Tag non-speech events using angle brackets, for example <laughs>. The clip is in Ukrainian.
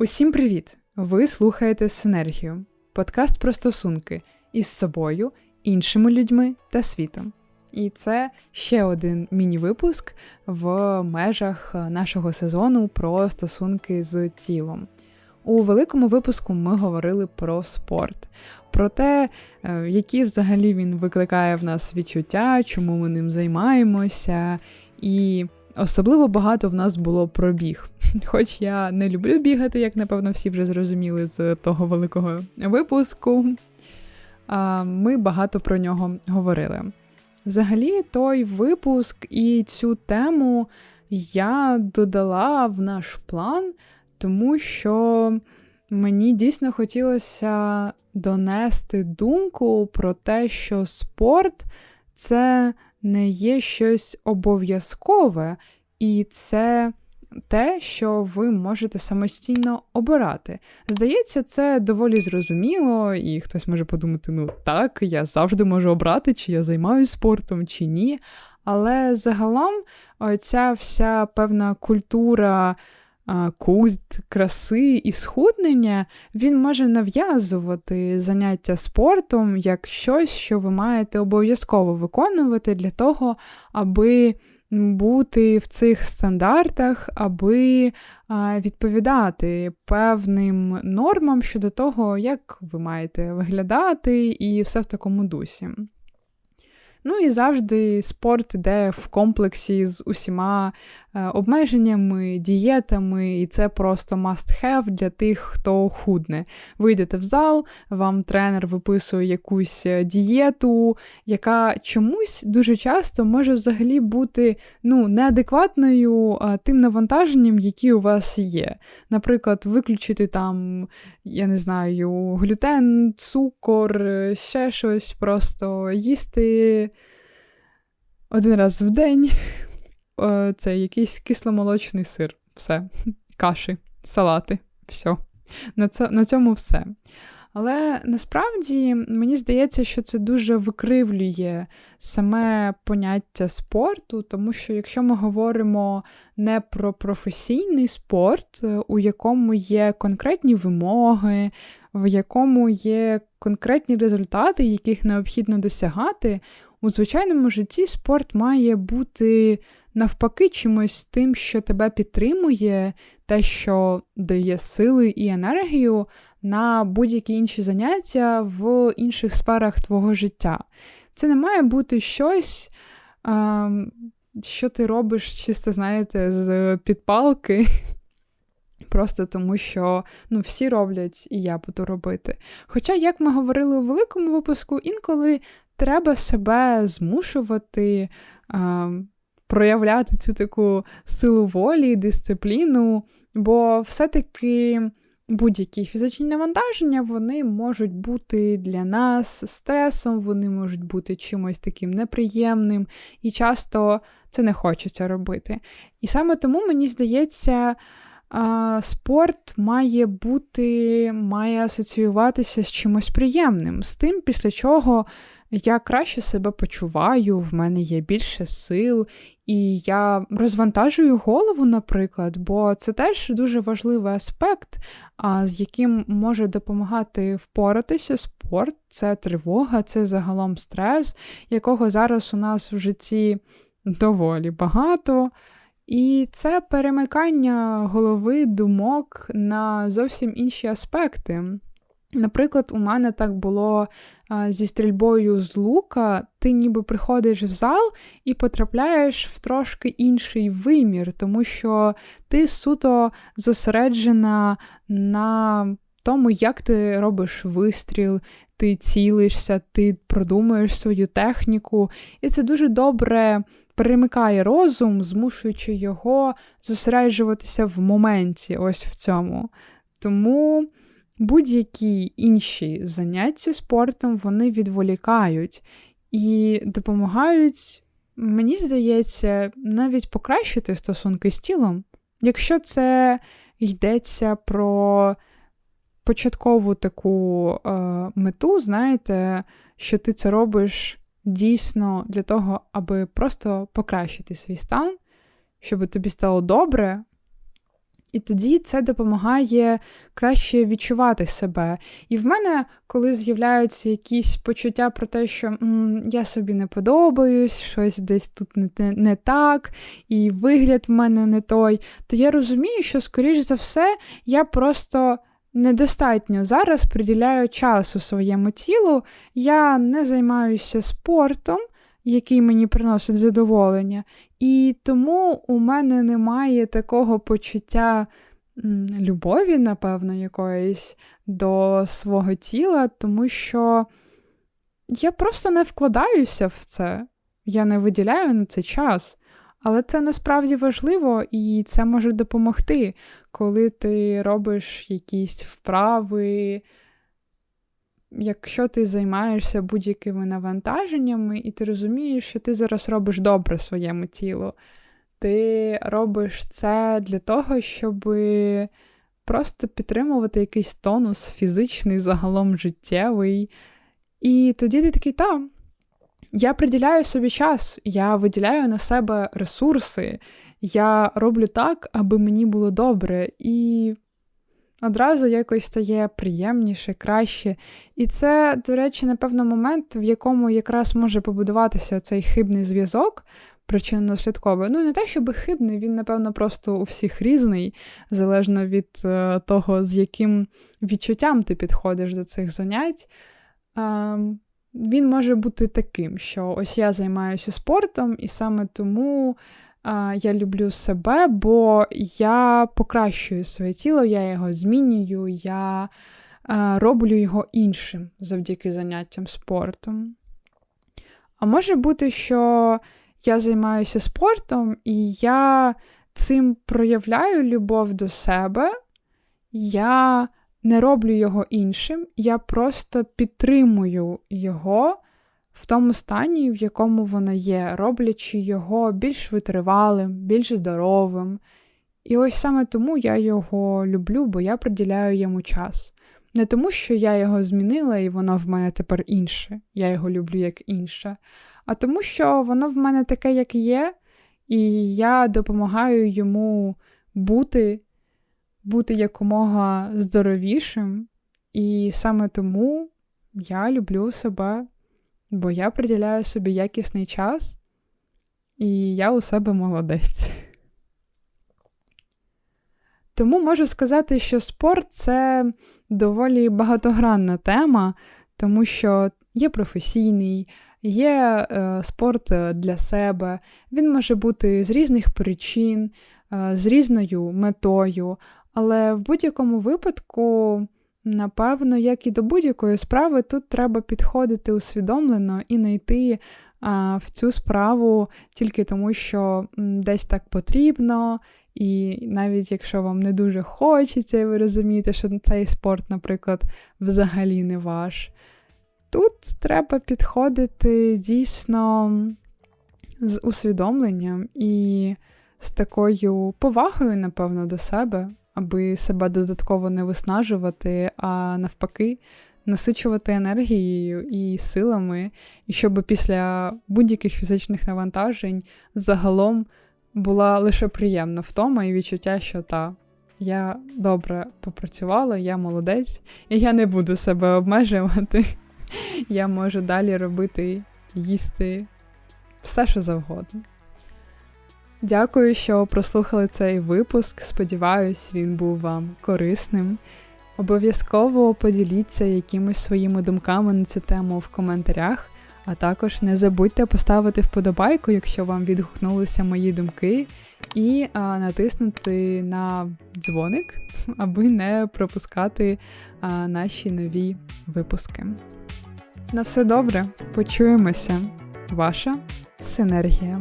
Усім привіт! Ви слухаєте Синергію, подкаст про стосунки із собою, іншими людьми та світом. І це ще один міні-випуск в межах нашого сезону про стосунки з тілом. У великому випуску ми говорили про спорт, про те, е, які взагалі він викликає в нас відчуття, чому ми ним займаємося, і особливо багато в нас було про біг. <laughs> Хоч я не люблю бігати, як напевно всі вже зрозуміли з того великого випуску, ми багато про нього говорили. Взагалі, той випуск і цю тему я додала в наш план, тому що мені дійсно хотілося донести думку про те, що спорт це не є щось обов'язкове, і це те, що ви можете самостійно обирати. Здається, це доволі зрозуміло, і хтось може подумати: ну так, я завжди можу обрати, чи я займаюся спортом, чи ні. Але загалом ця вся певна культура. Культ краси і схуднення, він може нав'язувати заняття спортом як щось, що ви маєте обов'язково виконувати для того, аби бути в цих стандартах, аби відповідати певним нормам щодо того, як ви маєте виглядати, і все в такому дусі. Ну і завжди спорт йде в комплексі з усіма обмеженнями, дієтами, і це просто must-have для тих, хто худне. Ви йдете в зал, вам тренер виписує якусь е, дієту, яка чомусь дуже часто може взагалі бути ну, неадекватною тим навантаженням, які у вас є. Наприклад, виключити там, я не знаю, глютен, цукор, е, ще щось, просто їсти один раз в день. Це якийсь кисломолочний сир. Все, каші, салати, все. На, це, на цьому все. Але насправді мені здається, що це дуже викривлює саме поняття спорту, тому що якщо ми говоримо не про професійний спорт, у якому є конкретні вимоги, в якому є конкретні результати, яких необхідно досягати, у звичайному житті спорт має бути навпаки чимось тим, що тебе підтримує, те, що дає сили і енергію на будь-які інші заняття в інших сферах твого життя. Це не має бути щось, що ти робиш, чисто, знаєте, з підпалки. <laughs> Просто тому, що ну, всі роблять, і я буду робити. Хоча, як ми говорили у великому випуску, інколи треба себе змушувати а, проявляти цю таку силу волі, дисципліну, бо все-таки будь-які фізичні навантаження вони можуть бути для нас стресом, вони можуть бути чимось таким неприємним, і часто це не хочеться робити. І саме тому мені здається. Спорт має бути, має асоціюватися з чимось приємним, з тим, після чого я краще себе почуваю, в мене є більше сил, і я розвантажую голову, наприклад, бо це теж дуже важливий аспект, з яким може допомагати впоратися спорт, це тривога, це загалом стрес, якого зараз у нас в житті доволі багато. І це перемикання голови думок на зовсім інші аспекти. Наприклад, у мене так було а, зі стрільбою з лука, ти ніби приходиш в зал і потрапляєш в трошки інший вимір, тому що ти суто зосереджена на тому, як ти робиш вистріл, ти цілишся, ти продумуєш свою техніку, і це дуже добре перемикає розум, змушуючи його зосереджуватися в моменті, ось в цьому. Тому будь-які інші заняття спортом вони відволікають і допомагають, мені здається, навіть покращити стосунки з тілом. Якщо це йдеться про початкову таку е, мету, знаєте, що ти це робиш дійсно для того, аби просто покращити свій стан, щоб тобі стало добре, І тоді це допомагає краще відчувати себе. І в мене, коли з'являються якісь почуття про те, що м, я собі не подобаюсь, щось десь тут не, не так, і вигляд в мене не той, то я розумію, що, скоріш за все, я просто. Недостатньо зараз приділяю часу своєму тілу, я не займаюся спортом, який мені приносить задоволення. І тому у мене немає такого почуття любові, напевно, якоїсь до свого тіла, тому що я просто не вкладаюся в це, я не виділяю на це час. Але це насправді важливо і це може допомогти, коли ти робиш якісь вправи, якщо ти займаєшся будь-якими навантаженнями, і ти розумієш, що ти зараз робиш добре своєму тілу, ти робиш це для того, щоб просто підтримувати якийсь тонус фізичний, загалом життєвий. І тоді ти такий, та, я приділяю собі час, я виділяю на себе ресурси, я роблю так, аби мені було добре. І одразу якось стає приємніше, краще. І це, до речі, напевно, момент, в якому якраз може побудуватися цей хибний зв'язок. Причинно-наслідковий. Ну, не те, щоб хибний, він, напевно, просто у всіх різний, залежно від е, того, з яким відчуттям ти підходиш до цих занять. Е, він може бути таким, що ось я займаюся спортом, і саме тому я люблю себе, бо я покращую своє тіло, я його змінюю, я роблю його іншим завдяки заняттям спортом. А може бути, що я займаюся спортом, і я цим проявляю любов до себе, я не роблю його іншим, я просто підтримую його в тому стані, в якому воно є, роблячи його більш витривалим, більш здоровим. І ось саме тому я його люблю, бо я приділяю йому час. Не тому, що я його змінила і воно в мене тепер інше, я його люблю як інше, а тому, що воно в мене таке, як є, і я допомагаю йому бути, бути якомога здоровішим. І саме тому я люблю себе бо я приділяю собі якісний час, і я у себе молодець. Тому можу сказати, що спорт це доволі багатогранна тема, тому що є професійний, є е, спорт для себе, він може бути з різних причин, е, з різною метою, але в будь-якому випадку Напевно, як і до будь-якої справи, тут треба підходити усвідомлено і не йти а, в цю справу тільки тому, що десь так потрібно, і навіть якщо вам не дуже хочеться, і ви розумієте, що цей спорт, наприклад, взагалі не ваш. Тут треба підходити дійсно з усвідомленням і з такою повагою, напевно, до себе аби себе додатково не виснажувати, а навпаки, насичувати енергією і силами, і щоб після будь-яких фізичних навантажень загалом була лише приємна втома і відчуття, що та. Я добре попрацювала, я молодець, і я не буду себе обмежувати. <laughs> Я можу далі робити, їсти все, що завгодно. Дякую, що прослухали цей випуск. Сподіваюсь, він був вам корисним. Обов'язково поділіться якимись своїми думками на цю тему в коментарях, а також не забудьте поставити вподобайку, якщо вам відгукнулися мої думки, і а, натиснути на дзвоник, <laughs> аби не пропускати а, наші нові випуски. На все добре, почуємося, ваша синергія.